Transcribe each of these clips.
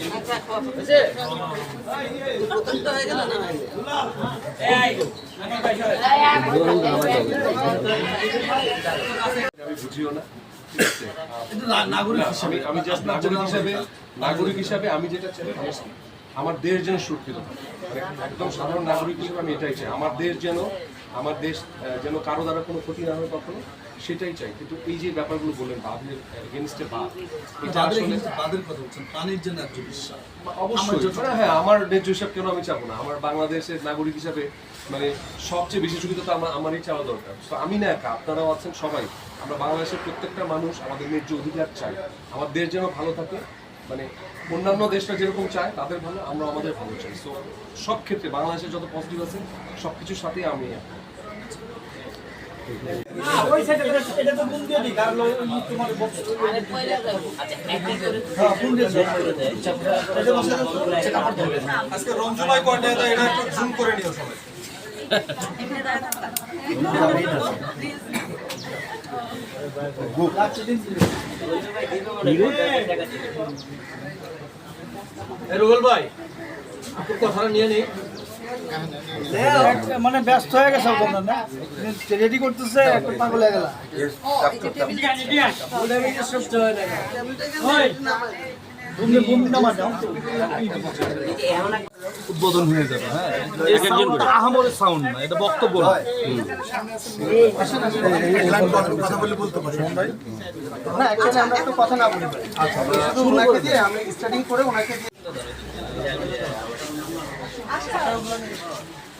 আমি নাগরিক হিসাবে, আমি জাস্ট নাগরিক হিসাবে নাগরিক হিসাবে আমি যেটা চাই, আমার দেশ যেন সুরক্ষিত মানে একদম সাধারণ নাগরিক হিসেবে আমি এটাই চাই। আমার দেশ যেন আমার দেশ যেন কারও দ্বারা কোনো ক্ষতি না হয় কখনো সেটাই চাই। কিন্তু এই যে ব্যাপারগুলো বললেন বাদের এগেনস্টে বাদ এটা আসলে কথা বলছেন প্রাণীর জন্য ন্যায্য বিশ্বাস। অবশ্যই। মানে হ্যাঁ আমার ন্যায্য হিসাব কেন আমি চাবো না? আমার বাংলাদেশের নাগরিক হিসাবে মানে সবচেয়ে বেশি সুবিধা তো আমার আমারই চাওয়া দরকার। তো আমি না একা আপনারাও আছেন সবাই। আমরা বাংলাদেশের প্রত্যেকটা মানুষ আমাদের ন্যায্য অধিকার চাই। আমার দেশ যেন ভালো থাকে মানে অন্যান্য দেশটা যেরকম চায় তাদের ভালো আমরা আমাদের ভালো চাই। সো সব ক্ষেত্রে বাংলাদেশের যত পজিটিভ আছে সব কিছুর সাথেই আমি এক। আজকে রঞ্জু কয়টা এটা একটু জুম করে নিও সবাই। রুবেল ভাই আপনার কথাটা নিয়ে নিই। মানে ব্যস্ত হয়ে গেছে না? রেডি করতেছে একটা পাগল হয়ে গেল। উদ্বোধন হয়ে যাবে হ্যাঁ? আহামরের সাউন্ড না এটা বক্তব্য ভাই না এখানে আমরা একটু কথা না বলি আচ্ছা ওনাকে দিয়ে আমি স্টার্টিং করে ওনাকে দিয়ে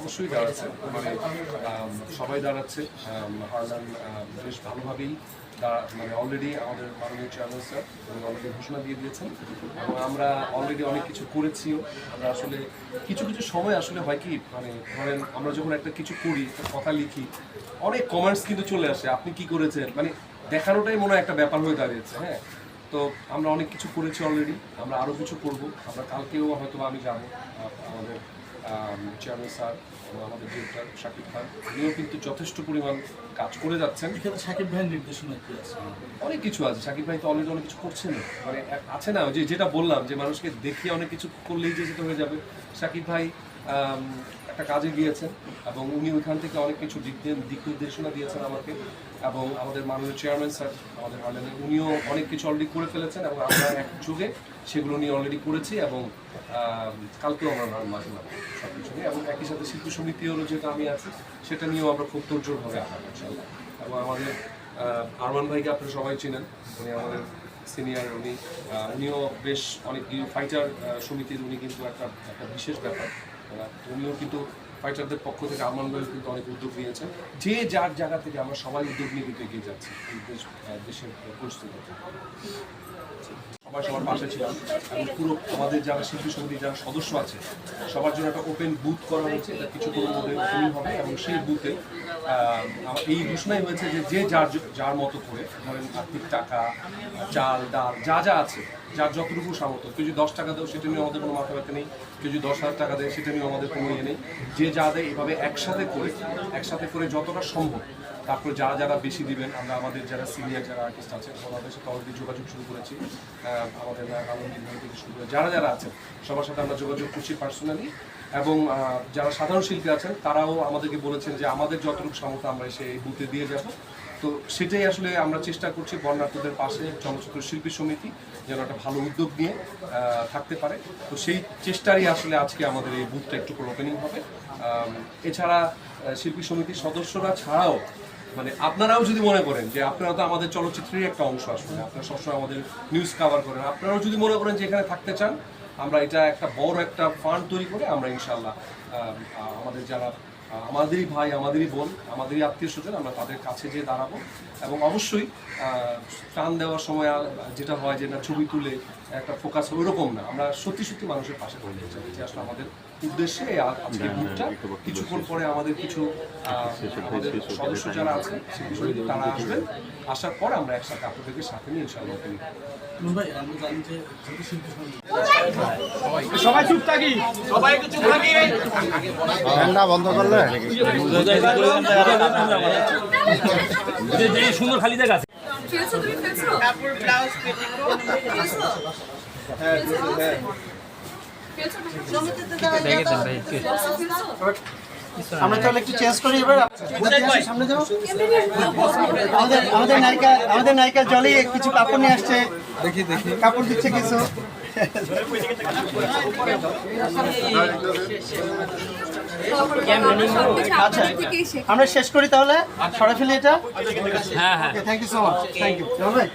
অবশ্যই দাঁড়াচ্ছে। মানে সবাই দাঁড়াচ্ছে। হারলান বেশ ভালোভাবেই মানে অলরেডি আমাদের মাননীয় চেয়ারম্যান স্যার অলরেডি ঘোষণা দিয়ে দিয়েছেন। এবং আমরা অলরেডি অনেক কিছু করেছিও। আমরা আসলে কিছু কিছু সময় আসলে হয় কি মানে ধরেন আমরা যখন একটা কিছু করি কথা লিখি, অনেক কমেন্টস কিন্তু চলে আসে, আপনি কি করেছেন? মানে দেখানোটাই মনে হয় একটা ব্যাপার হয়ে দাঁড়িয়েছে হ্যাঁ? তো আমরা অনেক কিছু করেছি অলরেডি আমরা আরও কিছু করব। আমরা কালকেও হয়তো আমি যাব আমাদের চেয়ারম্যান স্যার এবং আমাদের ডিরেক্টর শাকিব খান উনিও কিন্তু যথেষ্ট পরিমাণ কাজ করে যাচ্ছেন। এখানে সাকিব ভাইয়ের নির্দেশনা কি আছে? অনেক কিছু আছে। শাকিব ভাই তো অলরেডি অনেক কিছু করছেন মানে আছে না যে যেটা বললাম যে মানুষকে দেখিয়ে অনেক কিছু করলেই যে যেটা হয়ে যাবে। শাকিব ভাই একটা কাজে গিয়েছেন এবং উনি ওইখান থেকে অনেক কিছু দিক দিক নির্দেশনা দিয়েছেন আমাকে এবং আমাদের মাননীয় চেয়ারম্যান স্যার আমাদের হারলেনের উনিও অনেক কিছু অলরেডি করে ফেলেছেন এবং আমরা এক যুগে সেগুলো নিয়ে অলরেডি করেছি এবং কালকেও আমরা মাঝে মাঝে সব কিছু নিয়ে এবং একই সাথে শিল্পী সমিতিরও যেটা আমি আছি সেটা নিয়েও আমরা খুব তোরজোরভাবে আগাবো ইনশাল্লাহ এবং আমাদের আরমান ভাইকে আপনারা সবাই চিনেন, উনি আমাদের সিনিয়র উনি উনিও বেশ অনেক ফাইটার সমিতির, উনি কিন্তু একটা একটা বিশেষ ব্যাপার। উনিও কিন্তু ফাইটারদের পক্ষ থেকে আমান ভাই কিন্তু অনেক উদ্যোগ নিয়েছে। যে যার জায়গা থেকে আমরা সবাই উদ্যোগ নিয়ে কিন্তু এগিয়ে যাচ্ছি দেশের পরিস্থিতিতে। সবাই সবার পাশে ছিলাম এবং পুরো আমাদের যারা শিল্পী সমিতির যারা সদস্য আছে, সবার জন্য একটা ওপেন বুথ করা হয়েছে। এটা কিছুক্ষণের মধ্যে হবে এবং সেই বুথে এই ঘোষণাই হয়েছে যে যে যার যার মতো করে, ধরেন আর্থিক টাকা, চাল, ডাল, যা যা আছে, যার যতটুকু সামর্থ্য, কেউ যদি দশ টাকা দেয়, সেটা নিয়ে আমাদের কোনো মাথা ব্যথা নেই। কেউ যদি দশ হাজার টাকা দেয়, সেটা নিয়ে আমাদের কোনো ইয়ে নেই। যে যা দেয়, এভাবে একসাথে করে একসাথে করে যতটা সম্ভব, তারপরে যারা যারা বেশি দিবেন, আমরা আমাদের যারা সিনিয়র যারা আর্টিস্ট আছেন ওনাদের সাথে অলরেডি যোগাযোগ শুরু করেছি। আমাদের আলমগীর থেকে শুরু করে যারা যারা আছেন, সবার সাথে আমরা যোগাযোগ করছি পার্সোনালি এবং যারা সাধারণ শিল্পী আছেন, তারাও আমাদেরকে বলেছেন যে আমাদের যতটুকু সামর্থ্য আমরা এসে এই বুথে দিয়ে যাব। তো সেটাই আসলে আমরা চেষ্টা করছি বর্ণার্থদের পাশে চলচ্চিত্র শিল্পী সমিতি যেন একটা ভালো উদ্যোগ নিয়ে থাকতে পারে। তো সেই চেষ্টারই আসলে আজকে আমাদের এই বুথটা একটু ওপেনিং হবে। এছাড়া শিল্পী সমিতির সদস্যরা ছাড়াও মানে আপনারাও যদি মনে করেন যে আপনারা তো আমাদের চলচ্চিত্রেরই একটা অংশ আসলে, আপনারা সবসময় আমাদের নিউজ কাভার করেন, আপনারাও যদি মনে করেন যে এখানে থাকতে চান আমরা এটা একটা বড় একটা ফান্ড তৈরি করে আমরা ইনশাল্লাহ আমাদের যারা আমাদেরই ভাই আমাদেরই বোন আমাদেরই আত্মীয় স্বজন আমরা তাদের কাছে যেয়ে দাঁড়াবো। এবং অবশ্যই টান দেওয়ার সময় আহ, যেটা হয় যে না ছবি তুলে একটা ফোকাস ওইরকম না। আমরা সত্যি সত্যি মানুষের পাশে করতে চাই যে আসলে আমাদের উদ্দেশ্যে এই আজ- আজকের গ্রুপটা। কিছুক্ষণ পরে আমাদের কিছু আমাদের সদস্য যারা আছে তারা আসবেন। আসার পর আমরা একসাথে আপনাদেরকে সাথে নিয়ে ইনশাআল্লাহ ওখানে সবাই চুপ থাকি সবাই একটু চুপ থাকি। যে সুন্দর খালি জায়গা আছে আমরা তাহলে একটু চেঞ্জ করি এবার। সামনে যাও আমাদের আমাদের নায়িকা আমাদের নায়িকা জলে কিছু কাপড় নিয়ে আসছে। দেখি দেখি। কাপড় দিচ্ছে কিছু। আচ্ছা আমরা শেষ করি তাহলে। সরে ফেলি এটা। হ্যাঁ হ্যাঁ। Thank you so much thank you ভাই?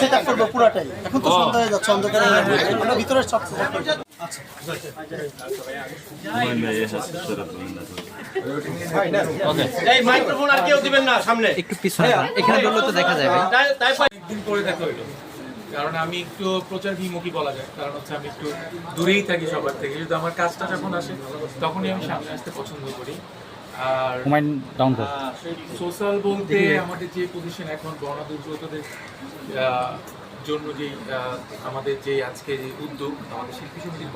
সেট আপ করব পুরোটাই। এখন তো সন্ধ্যা হয়ে যাচ্ছে অন্ধকারে আমরা ভিতরে সব সেট মাইক্রোফোন আর কেউ দিবেন না সামনে। একটু পিছনে। এখানে ধরলে তো দেখা যায় ভাই তাই তাই দিন পরে দেখা হইল। কারণ আমি একটু প্রচার বিমুখী বলা যায় কারণ হচ্ছে আমি একটু দূরেই থাকি সবার থেকে যদি আমার কাজটা যখন আসে তখনই আমি সামনে আসতে পছন্দ করি আর ডাউন সোশ্যাল বলতে আমাদের যে পজিশন এখন বর্ণা দুর্গতদের জন্য যে আমাদের যে আজকে যে উদ্যোগ আমাদের শিল্পী সমিতির